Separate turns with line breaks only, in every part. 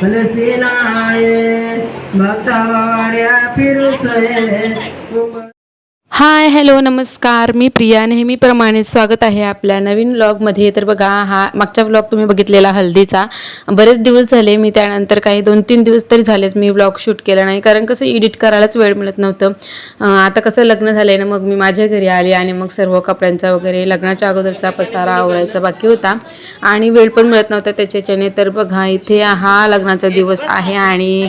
તુલસીનાએ ભક્ત વર્યા પીરસે
hi hello नमस्कार. मी प्रिया. नेहमीप्रमाणे स्वागत आहे आपल्या नवीन व्लॉगमध्ये तर बघा हा मागचा व्लॉग तुम्ही बघितलेला हल्दीचा. बरेच दिवस झाले मी त्यानंतर काही दोन तीन दिवस तरी झालेच मी व्लॉग शूट केला नाही. कारण कसं एडिट करायलाच वेळ मिळत नव्हतं. आता कसं लग्न झालं आहे ना मग मी माझ्या घरी आले आणि मग सर्व कपड्यांचा वगैरे लग्नाच्या अगोदरचा पसारा आवरायचा बाकी होता. आणि वेळ पण मिळत नव्हता त्याच्याच्याने तर बघा इथे हा लग्नाचा दिवस आहे आणि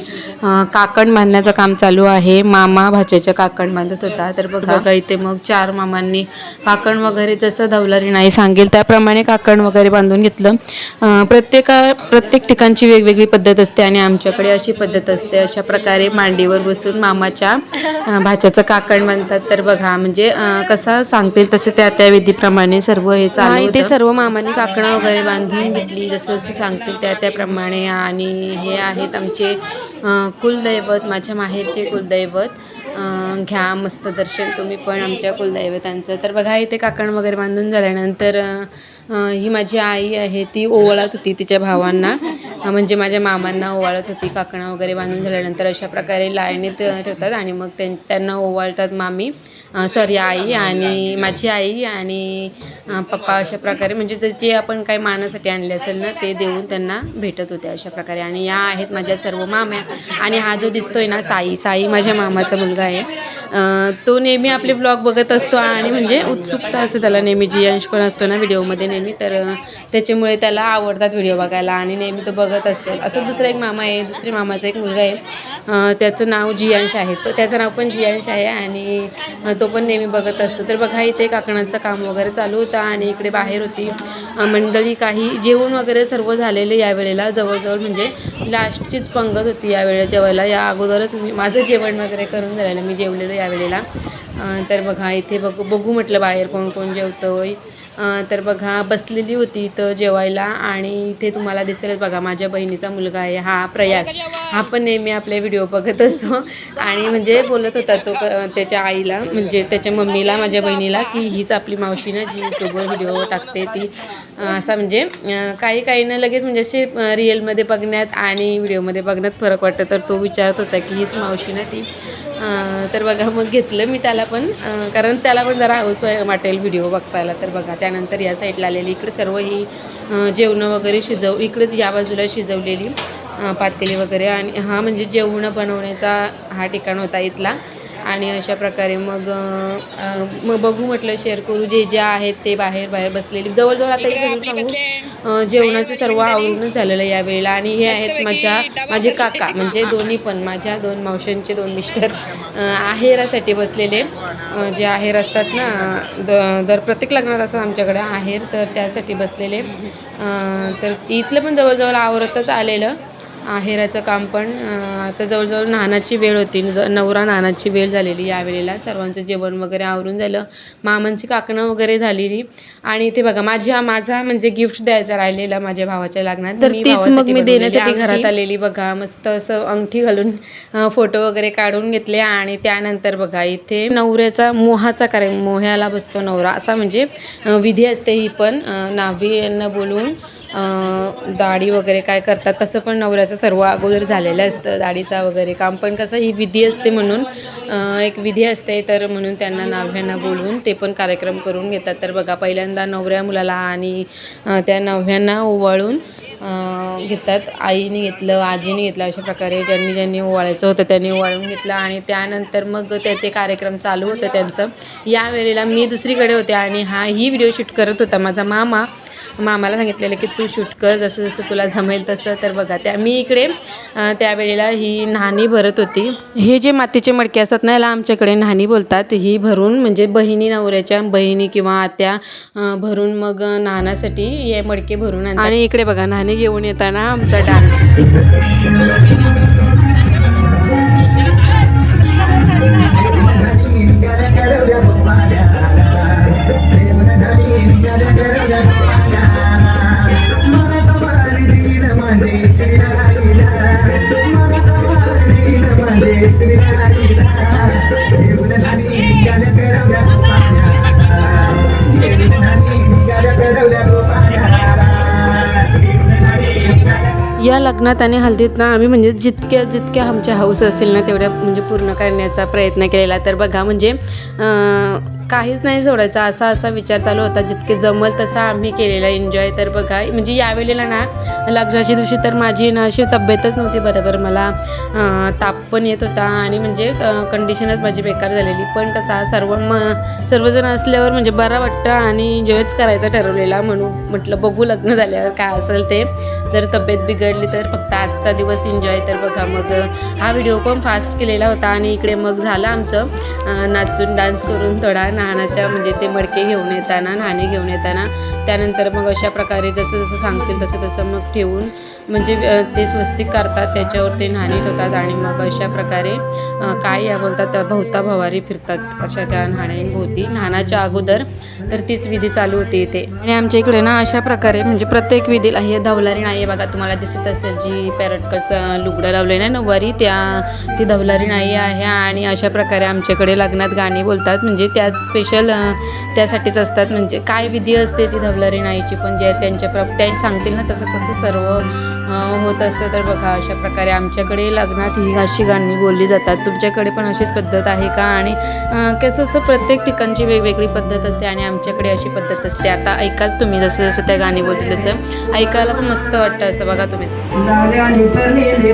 काकण बांधण्याचं काम चालू आहे. मामा भाच्याच्या काकण बांधत होता. तर बघा बघा इथे मग चार मामांनी काकण वगैरे जसं धवलारी नाही सांगेल त्याप्रमाणे काकण वगैरे बांधून घेतलं. प्रत्येका प्रत्येक ठिकाणची वेगवेगळी पद्धत असते आणि आमच्याकडे अशी पद्धत असते. अशा प्रकारे मांडीवर बसून मामाच्या भाच्याचं काकण बांधतात. तर बघा म्हणजे कसा सांगतील तसं त्या त्या विधीप्रमाणे सर्व हे चालू इथे सर्व मामांनी काकणं वगैरे बांधून घेतली. जसं जसं सांगतील त्या त्याप्रमाणे. आणि हे आहेत आमचे कुलदैवत माझ्या माहेरचे कुलदैवत. घ्या मस्त दर्शन तुम्ही पण आमच्या कुलदैवतांचं. तर बघा इथे काकण वगैरे बांधून झाल्यानंतर ही माझी आई आहे ती ओवाळत होती तिच्या भावांना. म्हणजे माझ्या मामांना ओवाळत होती काकणा वगैरे बांधून झाल्यानंतर अशा प्रकारे लाईनीत ठेवतात आणि मग त्यां त्यांना ओवाळतात मामी. सॉरी आई आणि माझी आई आणि पप्पा अशा प्रकारे. म्हणजे जर जे आपण काही मानासाठी आणले असेल ना ते देऊन त्यांना भेटत होते अशा प्रकारे. आणि या आहेत माझ्या सर्व माम्या. आणि हा जो दिसतोय ना साई साई माझ्या मामाचा मुलगा आहे. तो नेहमी आपले ब्लॉग बघत असतो आणि म्हणजे उत्सुकता असते त्याला. नेहमी जी अंश पण असतो ना व्हिडिओमध्ये नेहमी. तर त्याच्यामुळे त्याला आवडतात व्हिडिओ बघायला आणि नेहमी तो बघत असेल असं दुसरा एक मामा आहे दुसरी मामाचा एक मुलगा आहे. त्याचं नाव जियांश आहे. तो त्याचं नाव पण जियांश आहे आणि तो पण नेहमी बघत असतो. तर बघा इथे काकणाचं काम वगैरे चालू होतं आणि इकडे बाहेर होती. मंडळी काही जेवण वगैरे सर्व झालेले यावेळेला जवळजवळ म्हणजे लास्टचीच पंगत होती यावेळेला जेवायला या अगोदरच मी माझं जेवण वगैरे करून झालेलं मी जेवलेलं यावेळेला. तर बघा इथे बघू बघू म्हटलं बाहेर कोण कोण जेवतोय. तर बघा बसलेली होती इथं जेवायला आणि इथे तुम्हाला दिसेलच बघा माझ्या बहिणीचा मुलगा आहे हा प्रयास. हा पण नेहमी आपले व्हिडिओ बघत असतो. आणि म्हणजे बोलत होता तो त्याच्या आईला म्हणजे त्याच्या मम्मीला माझ्या बहिणीला की हीच आपली मावशी ना जी यूट्यूबवर व्हिडिओ टाकते ती. असा म्हणजे काही काहींना लगेच म्हणजे असे रिअलमध्ये बघण्यात आणि व्हिडिओमध्ये बघण्यात फरक वाटतं. तर तो विचारत होता की हीच मावशी ना ती. तर बघा मग घेतलं मी त्याला पण. कारण त्याला पण जरा हौस वाटेल व्हिडिओ बघतायला. तर बघा त्यानंतर या साईडला आलेली. इकडे सर्व ही जेवणं वगैरे शिजव इकडेच या बाजूला शिजवलेली पातेली वगैरे. आणि हा म्हणजे जेवणं बनवण्याचा हा ठिकाण होता इथला. आणि अशा प्रकारे मग मग बघू म्हटलं शेअर करू जे जे आहेत ते बाहेर बाहेर बसलेली. जवळजवळ आता हे सगळं सांगू जेवणाचं सर्व आवरूनच झालेलं यावेळेला आणि हे आहेत माझ्या माझे काका म्हणजे दोन्ही पण माझ्या दोन मावशांचे दोन मिस्टर आहेरासाठी बसलेले. जे आहेर असतात ना द दर प्रत्येक लग्नात असं आमच्याकडे आहेर तर त्यासाठी बसलेले. तर इथलं पण जवळजवळ आवरतच आलेलं. आहेराचं काम पण आता जवळजवळ नानाची वेळ होती. नवरा नानाची वेळ झालेली यावेळेला सर्वांचं जेवण वगैरे आवरून झालं. मामांची काकणं वगैरे झालेली. आणि इथे बघा माझ्या माझा म्हणजे गिफ्ट द्यायचा राहिलेला माझ्या भावाच्या लग्नात. तर तीच मग मी देण्यासाठी घरात आलेली बघा. मस्त असं अंगठी घालून फोटो वगैरे काढून घेतले. आणि त्यानंतर बघा इथे नवऱ्याचा मोहाचा कार्यक्रम मोह्याला बसतो नवरा. असा म्हणजे विधी असते ही पण. नाभी यांना बोलवून अं, दाढी वगैरे काय करतात तसं पण नवऱ्याचं सर्व अगोदर झालेलं असतं दाढीचा वगैरे काम. पण कसं ही विधी असते म्हणून एक विधी असते तर म्हणून त्यांना नव्यांना बोलवून ते पण कार्यक्रम करून घेतात. तर बघा पहिल्यांदा नवऱ्या मुलाला आणि त्या नव्ह्यांना ओवाळून घेतात. आईने घेतलं आजीने घेतलं अशा प्रकारे ज्यांनी ज्यांनी ओवाळायचं होतं त्यांनी ओवाळून घेतलं. आणि त्यानंतर मग ते ते कार्यक्रम चालू होतं त्यांचं. यावेळेला मी दुसरीकडे होते आणि हा ही व्हिडिओ शूट करत होता माझा मामा. मामाला सांगितलेलं की तू शूट कर जसं जसं तुला जमेल तसं तर बघा. त्या मी इकडे त्यावेळेला ही न्हाणी भरत होती. हे जे मातीचे मडके असतात ना याला आमच्याकडे न्हाणी बोलतात. ही भरून म्हणजे बहिणी नवऱ्याच्या बहिणी किंवा आत्या भरून मग नाण्यासाठी हे मडके भरून आणतात. आणि इकडे बघा न्हाणी घेऊन येताना आमचा डान्स. या लग्नात आणि हल्दीत ना आम्ही म्हणजे जितक्या जितक्या आमच्या हाऊस असतील ना तेवढ्या म्हणजे पूर्ण करण्याचा प्रयत्न केलेला. तर बघा म्हणजे काहीच नाही सोडायचं. असा असा विचार चालू होता. जितके जमल तसा आम्ही केलेला एन्जॉय तर बघा म्हणजे यावेळेला ना लग्नाच्या दिवशी तर माझी ना अशी तब्येतच नव्हती बरोबर. मला ताप पण येत होता आणि म्हणजे कंडिशनच माझी बेकार झालेली. पण कसा सर्व म सर्वजण असल्यावर म्हणजे बरा वाटतं आणि एन्जॉयच करायचं ठरवलेला म्हणून. म्हटलं बघू लग्न झाल्यावर काय असेल ते. जर तब्येत बिघडली तर फक्त आजचा दिवस एन्जॉय तर बघा. मग हा व्हिडिओ पण फास्ट केलेला होता आणि इकडे मग झालं आमचं. नाचून डान्स करून थोडा नाहनाच्या म्हणजे ते मडके घेऊन येताना नाणे घेऊन येताना. त्यानंतर मग अशा प्रकारे जसं जसं सांगतील तसं तसं मग ठेवून म्हणजे ते स्वस्तिक करतात. त्याच्यावर ते नाणे ठेवतात आणि मग अशा प्रकारे काय या बोलतात त्या भोवता भवारी फिरतात अशा त्या नाण्यांभोवती नाण्याच्या अगोदर तर तीच विधी चालू होती इथे. आणि आमच्या इकडे ना अशा प्रकारे म्हणजे प्रत्येक विधीला हे धवलारी नाही आहे बघा तुम्हाला दिसत असेल जी पॅरटकरचं लुगडं लावलं आहे ना नऊवारी त्या ती धवलारी नाही आहे. आणि अशा प्रकारे आमच्याकडे लग्नात गाणी बोलतात म्हणजे त्यात स्पेशल त्यासाठीच असतात. म्हणजे काय विधी असते ती धवलारी नाहीची पण जे त्यांच्या प्र त्या सांगतील ना तसं तसं सर्व होत असतं. तर बघा अशा प्रकारे आमच्याकडे लग्नात ही अशी गाणी बोलली जातात. तुमच्याकडे पण अशीच पद्धत आहे का? आणि कसं असं प्रत्येक ठिकाणची वेगवेगळी पद्धत असते आणि आमच्याकडे अशी पद्धत असते. आता ऐकाच तुम्ही जसं जसं त्या गाणी बोलतील तसं. ऐकायला पण मस्त वाटतं असं बघा तुम्हीच
लाल्याने परलेले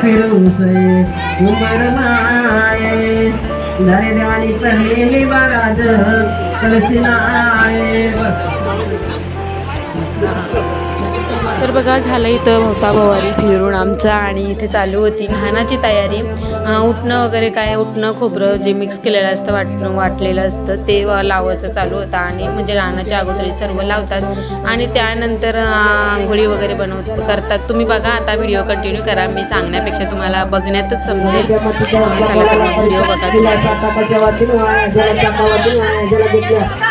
फिरूसे उमर माये
तर बघा झालं इथं भोवता भवारी फिरून आमचं आणि इथे चालू होती नाहनाची तयारी. उठणं वगैरे काय उठणं खोबरं जे मिक्स केलेलं असतं वाटणं वाटलेलं असतं ते लावायचं चालू होतं आणि म्हणजे रानाच्या अगोदर सर्व लावतात. आणि त्यानंतर आंघोळी वगैरे बनवत करतात. तुम्ही बघा आता व्हिडिओ कंटिन्यू करा. मी सांगण्यापेक्षा तुम्हाला बघण्यातच समजेल. व्हिडिओ बघा.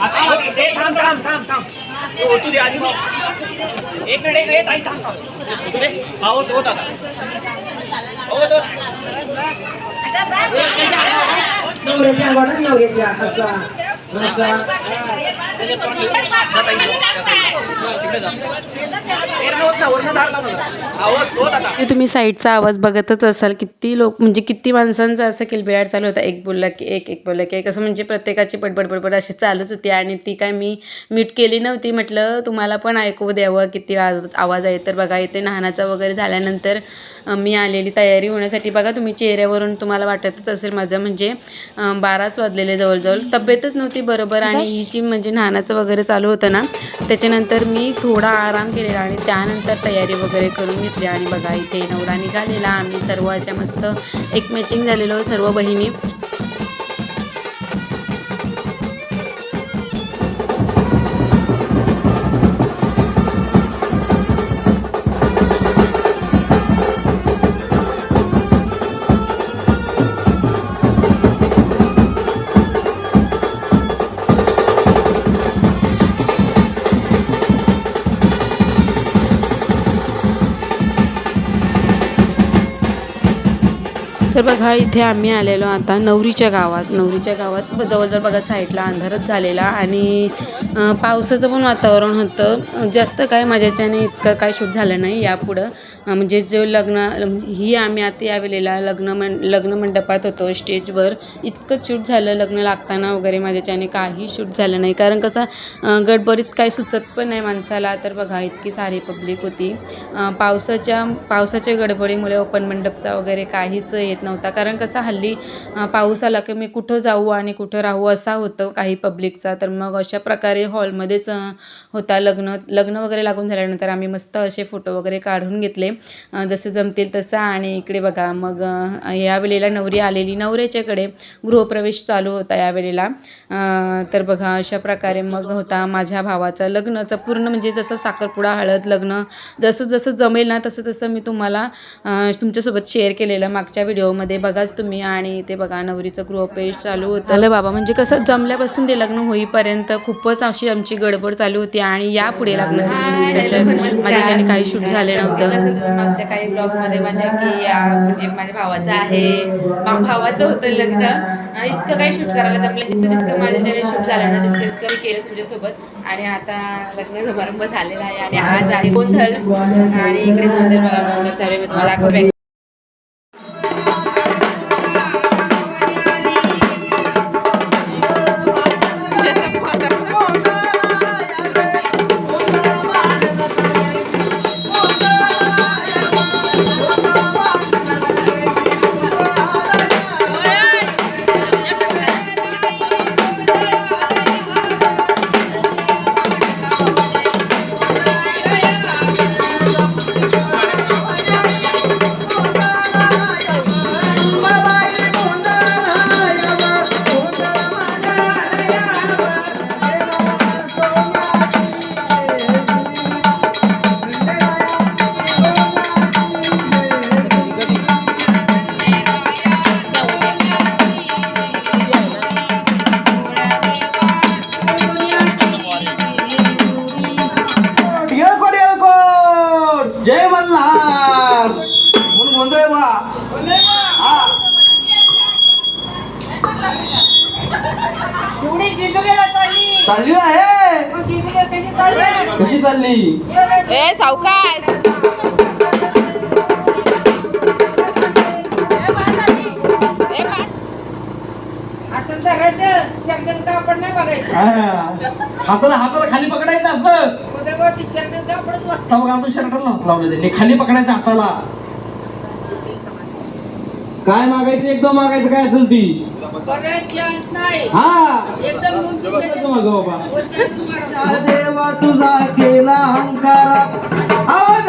तो
नवऱ्याच्या वाढत नवऱ्याच्या असा असा
तिकडे जा वरनं होत ना वरनं धार लावून आवाज तो दादा
ते तुम्ही साईडचा आवाज बघतच असाल किती लोक म्हणजे किती माणसांचा असं किलबिलाट चालू होता. एक बोलला की एक एक बोलला की एक. असं म्हणजे प्रत्येकाची पडबड बडबड अशी चालूच होती आणि ती काय मी म्यूट केली नव्हती. म्हटलं तुम्हाला पण ऐकू द्यावं किती आवाज आवाज आहे. तर बघा इथे नाहनाचा वगैरे झाल्यानंतर मी आलेली तयारी होण्यासाठी बघा तुम्ही चेहऱ्यावरून तुम्हाला वाटतच असेल माझं. म्हणजे बाराच वाजलेले जवळजवळ. तब्येतच नव्हती बरोबर आणि हिची म्हणजे नाहनाचं वगैरे चालू होतं ना त्याच्यानंतर मी थोडा आराम केलेला आणि त्यानंतर तयारी वगैरे करून घेतली आणि बघा इथे नवरा निघालेला. आम्ही सर्व अशा मस्त एक मॅचिंग झालेलो सर्व बहिणी. तर बघा इथे आम्ही आलेलो आता नवरीच्या गावात. नवरीच्या गावात जवळजवळ बघा साईडला अंधारच झालेला आणि पावसाचं पण वातावरण होतं. जास्त काय माझ्याच्याने इतकं काय शूट झालं नाही यापुढं. म्हणजे जो लग्न म्हणजे ही आम्ही आता यावेळेला लग्न मं लग्न मंडपात होतो स्टेजवर. इतकं शूट झालं लग्न लागताना वगैरे माझ्याच्याने काही शूट झालं नाही. कारण कसं गडबडीत काही सुचत पण नाही माणसाला. तर बघा इतकी सारी पब्लिक होती. पावसाच्या पावसाच्या गडबडीमुळे ओपन मंडपचा वगैरे काहीच येत नव्हता. कारण कसं हल्ली पाऊस आला की मी कुठं जाऊ आणि कुठं राहू असा होतं काही पब्लिकचा तर मग अशा प्रकारे हॉलमध्येच होता लग्न. लग्न वगैरे लागून झाल्यानंतर आम्ही मस्त असे फोटो वगैरे काढून घेतले. जसं जसे जमतील तसं आणि इकडे बघा मग यावेळेला नवरी आलेली. नवऱ्याच्याकडे गृहप्रवेश चालू होता यावेळेला तर बघा अशा प्रकारे मग होता माझ्या भावाचं लग्नाचं पूर्ण म्हणजे जसं साखरपुडा हळद लग्न जसं जसं जमेल ना तसं तसं मी तुम्हाला तुमच्यासोबत शेअर केलेलं मागच्या व्हिडिओ व्हिडिओमध्ये बघाच तुम्ही आणि ते बघा नवरीचं गृहप्रवेश चालू होतं. आलं बाबा म्हणजे कसं जमल्यापासून ते लग्न होईपर्यंत खूपच अशी आमची गडबड चालू होती आणि यापुढे लग्नाच्या दिवशी त्याच्यात माझ्याच्याने काही शूट झाले नव्हतं. मागच्या काही ब्लॉगमध्ये माझ्या की या म्हणजे माझ्या भावाचं आहे भावाचं होतं लग्न. इतकं काही शूट करायला जमलं जितकं तितकं माझ्याच्याने शूट झालं ना तितकं तितकं मी केलं तुझ्यासोबत आणि आता लग्न समारंभ झालेला आहे आणि आज आहे गोंधळ. आणि इकडे गोंधळ बघा गोंधळ चालू आहे. मी तुम्हाला दाखवते.
चालली. आहे कशी चालली?
ए सावकाश.
हाताला हाताला खाली पकडायचं असतं त्यांनी खाली पकडायचं हाताला. काय मागायचं? एकदम मागायचं काय असेल ती? हा. बसायचं मागं बाबा. देवा तुझा केला अहंकारा आवाज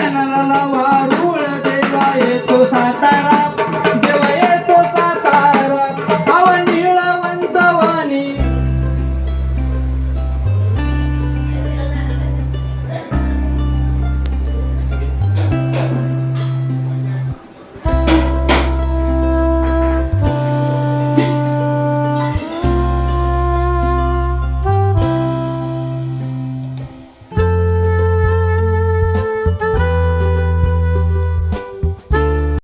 वारुळ देवा येतो सातारा.